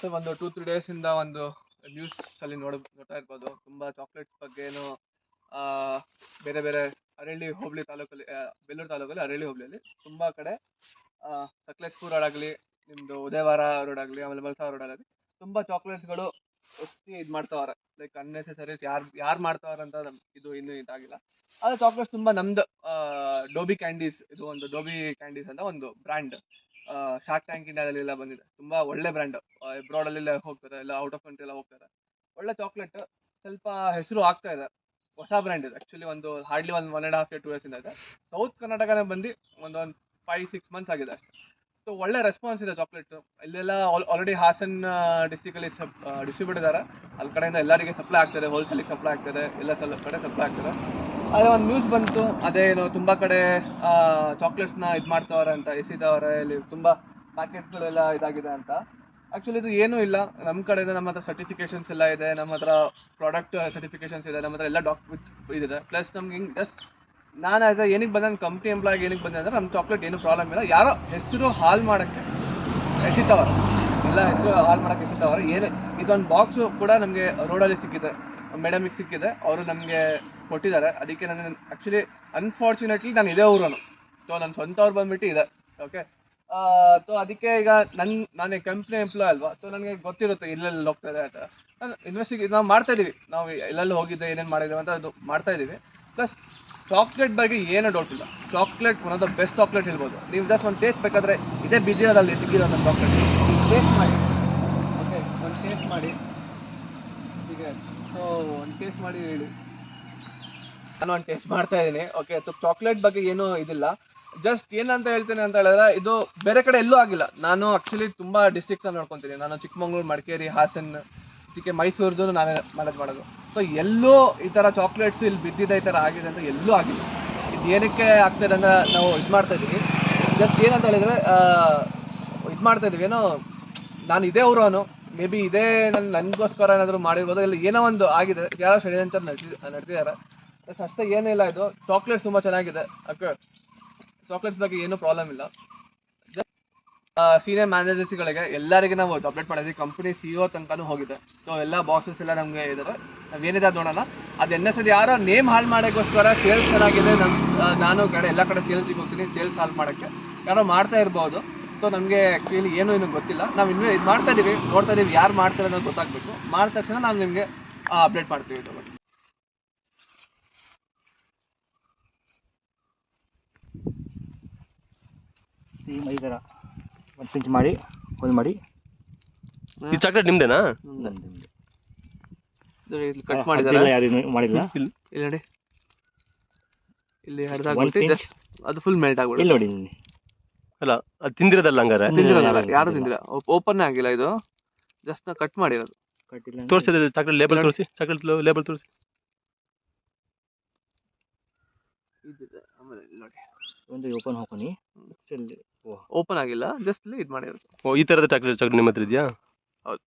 So ಒಂದು two three days ಇಂದ ಒಂದು ನ್ಯೂಸ್ ಅಲ್ಲಿ ನೋಡ, ನೋಡ್ತಾ ಇರ್ಬೋದು. ತುಂಬ ಚಾಕ್ಲೇಟ್ಸ್ ಬಗ್ಗೆನೂ ಬೇರೆ ಬೇರೆ ಅರಳಿ ಹೋಬಳಿ ತಾಲೂಕಲ್ಲಿ ಬೆಲ್ಲೂರು ತಾಲೂಕಲ್ಲಿ ಅರಳಿ ಹೋಬಳಿಯಲ್ಲಿ ತುಂಬಾ ಕಡೆ ಸಕಲೇಶ್ಪುರ ರೋಡ್ ಆಗಲಿ, ನಿಮ್ದು ಉದಯವಾರ ರೋಡ್ ಆಗಲಿ, ಆಮೇಲೆ ಬಲ್ಸಾ ರೋಡ್ ಆಗಲಿ ತುಂಬಾ ಚಾಕ್ಲೇಟ್ಸ್ಗಳು ಒತ್ತಿ ಇದು ಮಾಡ್ತಾವ್ರೆ. ಲೈಕ್ ಅನ್ನೆಸೆಸರಿ ಯಾರು ಯಾರು ಮಾಡ್ತಾವ್ರೆ ಅಂತ ಇದು ಇನ್ನೂ ಇದಾಗಿಲ್ಲ. ಆದರೆ ಚಾಕ್ಲೇಟ್ಸ್ ತುಂಬಾ ನಮ್ದು ಡೋಬಿ ಕ್ಯಾಂಡೀಸ್ ಇದು ಒಂದು ಡೋಬಿ ಕ್ಯಾಂಡೀಸ್ ಅಂತ ಒಂದು ಬ್ರ್ಯಾಂಡ್ ಶಾರ್ಕ್ ಟ್ಯಾಂಕ್ ಇಂಡಿಯಾದಲ್ಲಿ ಎಲ್ಲ ಬಂದಿದೆ. ತುಂಬಾ ಒಳ್ಳೆ ಬ್ರ್ಯಾಂಡ್ ಅಲ್ಲಿ ಹೋಗ್ತಾರೆ, ಎಲ್ಲ ಔಟ್ ಆಫ್ ಕಂಟ್ರಿ ಎಲ್ಲ ಹೋಗ್ತಾರೆ. ಒಳ್ಳೆ ಚಾಕ್ಲೇಟ್ ಸ್ವಲ್ಪ ಹೆಸರು ಆಗ್ತಾ ಇದೆ. ಹೊಸ ಬ್ರ್ಯಾಂಡ್ ಇದೆ. ಆಕ್ಚುಲಿ ಒಂದು ಹಾರ್ಡ್ಲಿ ಒಂದು one and half two years ಇಂದ ಇದೆ. ಸೌತ್ ಕರ್ನಾಟಕನೇ ಬಂದು ಒಂದು ಒಂದು ಫೈವ್ ಸಿಕ್ಸ್ ಮಂತ್ಸ್ ಆಗಿದೆ ಸೊ ಒಳ್ಳೆ ರೆಸ್ಪಾನ್ಸ್ ಇದೆ ಚಾಕ್ಲೇಟ್ ಇಲ್ಲೆಲ್ಲ ಆಲ್ರೆಡಿ ಹಾಸನ್ ಡಿಸ್ಟಿಕ್ ಅಲ್ಲಿ ಡಿಸ್ಟ್ರಿಬ್ಯೂಟ್ ಇದ್ದಾರೆ. ಅಲ್ಲಿ ಕಡೆಯಿಂದ ಎಲ್ಲರಿಗೆ ಸಪ್ಲೈ ಆಗ್ತದೆ ಹೋಲ್ಸೇಲಿಗೆ ಸಪ್ಲೈ ಆಗ್ತದೆ ಎಲ್ಲ ಸಲ, ಕಡೆ ಸಪ್ಲೈ ಆಗ್ತದೆ ಅದೇ ಒಂದು ನ್ಯೂಸ್ ಬಂತು. ಅದೇನು ತುಂಬಾ ಕಡೆ ಚಾಕ್ಲೇಟ್ಸ್ನ ಇದು ಮಾಡ್ತಾವ್ರೆ ಅಂತ, ಎಸಿತಾವ್ರೆ, ಇಲ್ಲಿ ತುಂಬಾ ಪ್ಯಾಕೆಟ್ಸ್ಗಳೆಲ್ಲ ಇದಾಗಿದೆ ಅಂತ. ಆ್ಯಕ್ಚುಲಿ ಇದು ಏನೂ ಇಲ್ಲ. ನಮ್ಮ ಕಡೆಯಿಂದ ನಮ್ಮ ಹತ್ರ ಸರ್ಟಿಫಿಕೇಷನ್ಸ್ ಎಲ್ಲ ಇದೆ. ನಮ್ಮ ಹತ್ರ ಪ್ರಾಡಕ್ಟ್ ಸರ್ಟಿಫಿಕೇಷನ್ಸ್ ಇದೆ. ನಮ್ಮ ಹತ್ರ ಎಲ್ಲ ಡಾಕ್ಯುಮೆಂಟ್ ಇದಿದೆ. ಪ್ಲಸ್ ನಮ್ಗೆ ಹಿಂಗೆ ಜಸ್ಟ್ ನಾನು ಆಸ್ ಏನಕ್ಕೆ ಬಂದೆ ಕಂಪ್ನಿ ಎಂಪ್ಲಾಯ್ ಏನಕ್ಕೆ ಬಂದೆ ಅಂದ್ರೆ ನಮ್ಮ ಚಾಕ್ಲೇಟ್ ಏನು ಪ್ರಾಬ್ಲಮ್ ಇಲ್ಲ. ಯಾರೋ ಹೆಸರು ಹಾಲ್ ಮಾಡೋಕ್ಕೆ ಎಸಿತಾವ್ರೆ. ಎಲ್ಲ ಹೆಸರು ಹಾಲ್ ಮಾಡಕ್ಕೆ ಎಸಿತಾವ್ರೆ. ಏನು, ಇದೊಂದು ಬಾಕ್ಸು ಕೂಡ ನಮಗೆ ರೋಡಲ್ಲಿ ಸಿಕ್ಕಿದೆ. ಮೇಡಮಿಗೆ ಸಿಕ್ಕಿದೆ. ಅವರು ನಮಗೆ ಕೊಟ್ಟಿದ್ದಾರೆ. ಅದಕ್ಕೆ ನಾನು ಆ್ಯಕ್ಚುಲಿ ಅನ್ಫಾರ್ಚುನೇಟ್ಲಿ ನಾನು ಇದೇ ಊರನು ಸೊ ನನ್ನ ಸ್ವಂತ ಅವ್ರು ಬಂದ್ಬಿಟ್ಟು ಇದೆ. ಓಕೆ ಸೊ ಅದಕ್ಕೆ ಈಗ ನನ್ನ ನಾನೇ ಕಂಪ್ನಿ ಎಂಪ್ಲಾಯ್ ಅಲ್ವಾ? ಸೊ ನನಗೆ ಗೊತ್ತಿರುತ್ತೆ ಎಲ್ಲೆಲ್ಲಿ ಹೋಗ್ತದೆ ಅಂತ. ನಾನು ಇನ್ವೆಸ್ಟಿಗೇಟ್ ನಾವು ಮಾಡ್ತಾ ಇದ್ದೀವಿ ನಾವು ಎಲ್ಲೆಲ್ಲಿ ಹೋಗಿದ್ದೆ, ಏನೇನು ಮಾಡಿದ್ದೇವೆ ಅಂತ ಅದು ಮಾಡ್ತಾ ಇದ್ದೀವಿ ಪ್ಲಸ್ ಚಾಕ್ಲೇಟ್ ಬಗ್ಗೆ ಏನೂ ಡೌಟ್ ಇಲ್ಲ. Chocolate one of the best chocolate ಹೇಳ್ಬೋದು. ನೀವು ಜಸ್ಟ್ ಒಂದು ಟೇಸ್ಟ್ ಬೇಕಾದ್ರೆ ಇದೇ ಬಿದ್ದಿರೋದಲ್ಲಿ ಸಿಕ್ಕಿರೋ ನನ್ನ ಚಾಕ್ಲೇಟ್ ಟೇಸ್ಟ್ ಮಾಡಿ. ಓಕೆ ಒಂದು ಟೇಸ್ಟ್ ಮಾಡಿ. ಹೀಗೆ. ಸೊ ಒಂದು ಟೇಸ್ಟ್ ಮಾಡಿ ಹೇಳಿ. ನಾನು ಒಂದು ಟೇಸ್ಟ್ ಮಾಡ್ತಾ ಇದ್ದೀನಿ. ಓಕೆ ಚಾಕ್ಲೇಟ್ ಬಗ್ಗೆ ಏನೂ ಇದಿಲ್ಲ. ಜಸ್ಟ್ ಏನಂತ ಹೇಳ್ತೇನೆ ಅಂತ ಹೇಳಿದ್ರೆ, ಇದು ಬೇರೆ ಕಡೆ ಎಲ್ಲೂ ಆಗಿಲ್ಲ. ನಾನು ಆಕ್ಚುಲಿ ತುಂಬಾ ಅಲ್ಲಿ ನೋಡ್ಕೊತೀನಿ. ನಾನು ಚಿಕ್ಕಮಂಗ್ಳೂರು, ಮಡಿಕೇರಿ, ಹಾಸನ್ ಚಿಕ್ಕ ಮೈಸೂರ್ದು ನಾನು ಮ್ಯಾನೇಜ್ ಮಾಡೋದು. ಸೊ ಎಲ್ಲೂ ಈ ಥರ ಚಾಕ್ಲೇಟ್ಸ್ ಇಲ್ಲಿ ಬಿದ್ದಿದೆ, ಈ ಥರ ಆಗಿದೆ ಅಂತ ಎಲ್ಲೂ ಆಗಿಲ್ಲ. ಇದು ಏನಕ್ಕೆ ಆಗ್ತದೆ ಅಂತ ನಾವು ಇದು ಮಾಡ್ತಾ ಇದ್ದೀವಿ. ಜಸ್ಟ್ ಏನಂತ ಹೇಳಿದ್ರೆ ಇದು ಮಾಡ್ತಾ ಇದೀವಿ ಏನೋ, ನಾನು ಇದೇ ಊರವನು. ಮೇ ಬಿ ಇದೇ ನನ್ನ ನನಗೋಸ್ಕರ ಏನಾದರೂ ಮಾಡಿರ್ಬೋದು. ಇಲ್ಲ, ಏನೋ ಒಂದು ಆಗಿದೆ. ಯಾರೋ ಷಡ್ಯಂತ್ರ ನಡೆಸಿ, ನಡೆದಿದ್ದಾರೆ. Just ಅಷ್ಟೇ ಏನಿಲ್ಲ ಇದು. ಚಾಕ್ಲೇಟ್ಸ್ ತುಂಬ ಚೆನ್ನಾಗಿದೆ ಓಕೆ ಚಾಕ್ಲೇಟ್ಸ್ ಬಗ್ಗೆ ಏನೂ ಪ್ರಾಬ್ಲಮ್ ಇಲ್ಲ. ಸೀನಿಯರ್ ಮ್ಯಾನೇಜರ್ಸ್ಗಳಿಗೆ ಎಲ್ಲರಿಗೆ ನಾವು ಅಪ್ಡೇಟ್ ಮಾಡಿದ್ವಿ ಕಂಪನಿ ಸಿ ಒ ತನಕನೂ ಹೋಗಿದೆ. ಸೊ ಎಲ್ಲ ಬಾಕ್ಸಸ್ ಎಲ್ಲ ನಮಗೆ ಇದ್ದಾರೆ ನಾವ್ ಅದು ನೋಡೋಣ. ಅದು ಎನ್ ಎಸ್ ಯಾರೋ ನೇಮ್ ಹಾಲ್ ಮಾಡೋಕ್ಕೋಸ್ಕರ ಸೇಲ್ಸ್ ಚೆನ್ನಾಗಿದೆ. ನಮ್ಮ ನಾನು ಕಡೆ, ಎಲ್ಲ ಕಡೆ ಸೇಲ್ಸಿಗೆ ಹೋಗ್ತೀನಿ ಸೇಲ್ಸ್ ಹಾಲ್ ಮಾಡೋಕ್ಕೆ. ಯಾರೋ ಮಾಡ್ತಾ ಇರ್ಬೋದು. ಸೊ ನಮಗೆ ಆ್ಯಕ್ಚುಲಿ ಏನು ಇನ್ನೂ ಗೊತ್ತಿಲ್ಲ. ನಾವು ಇನ್ನೂ ಇದು ಮಾಡ್ತಾ ಇದೀವಿ. ನೋಡ್ತಾ ಇದೀವಿ ಯಾರು ಮಾಡ್ತಾರೆ ಅನ್ನೋದು ಗೊತ್ತಾಗಬೇಕು. ಮಾಡಿದ ತಕ್ಷಣ ನಾವು ನಿಮಗೆ ಅಪ್ಡೇಟ್ ಮಾಡ್ತೀವಿ ಇದ್ರ ಸೇಮ್ ಈ ಥರ ಒಂದು ಪಿಂಚ್ ಮಾಡಿ ಹೋಲ್ ಮಾಡಿ. ಈ ಚಾಕ್ಲೇಟ್ ನಿಮ್ದೇನಾ? ನಂದು ಕಟ್ ಮಾಡಿದ್ದಾರೆ ಯಾರು ಇನ್ನೂ ಮಾಡಿಲ್ಲ. ಇಲ್ಲಿ. ನೋಡಿ. ಇಲ್ಲಿ ಒಂದು ಹರಿದಾಗ್ಬಿಟ್ಟು ಪಿಂಚ್ ಜಸ್ಟ್ ಅದು ಫುಲ್ ಮೆಲ್ಟ್ ಆಗ್ಬಿಡುತ್ತೆ. ಇಲ್ಲಿ ನೋಡಿ ಇಲ್ಲಿ. ಅಲ್ಲ ಅದು ತಿಂದಿರೋದಲ್ಲ ಹಂಗಾರೆ? ತಿಂದಿರಲ್ಲ ಯಾರು ಯಾರು ತಿಂದಿಲ್ಲ. ತಿಂದಿಲ್ಲ ಓಪನ್ ಆಗಿಲ್ಲ ಇದು. ಜಸ್ಟ್ ಕಟ್ ಮಾಡಿರೋದು. ಕಟ್ಟಿಲ್ಲ ತೋರಿಸಿದ್ರೆ ಚಾಕ್ಲೇಟ್ ಲೇಬಲ್ ಇಲ್ಲ. ತೋರಿಸಿ ಚಾಕ್ಲೇಟ್ ಲೇಬಲ್ ತೋರಿಸಿ. ಇದಿದೆ ಆಮೇಲೆ ಇಲ್ಲಿ ನೋಡಿ. ಒಂದು ಓಪನ್ ಹಾಕೋನಿ ಓಪನ್ ಆಗಿಲ್ಲ ಜಸ್ಟ್ ಇದು ಮಾಡಿರೋದು ಓ ಈ ಥರದ ಟ್ರ್ಯಾಕ್ಟರ್ ಚಾಕ್ಲೇಟ್ ನಿಮ್ಮ ಹತ್ರ ಇದೆಯಾ?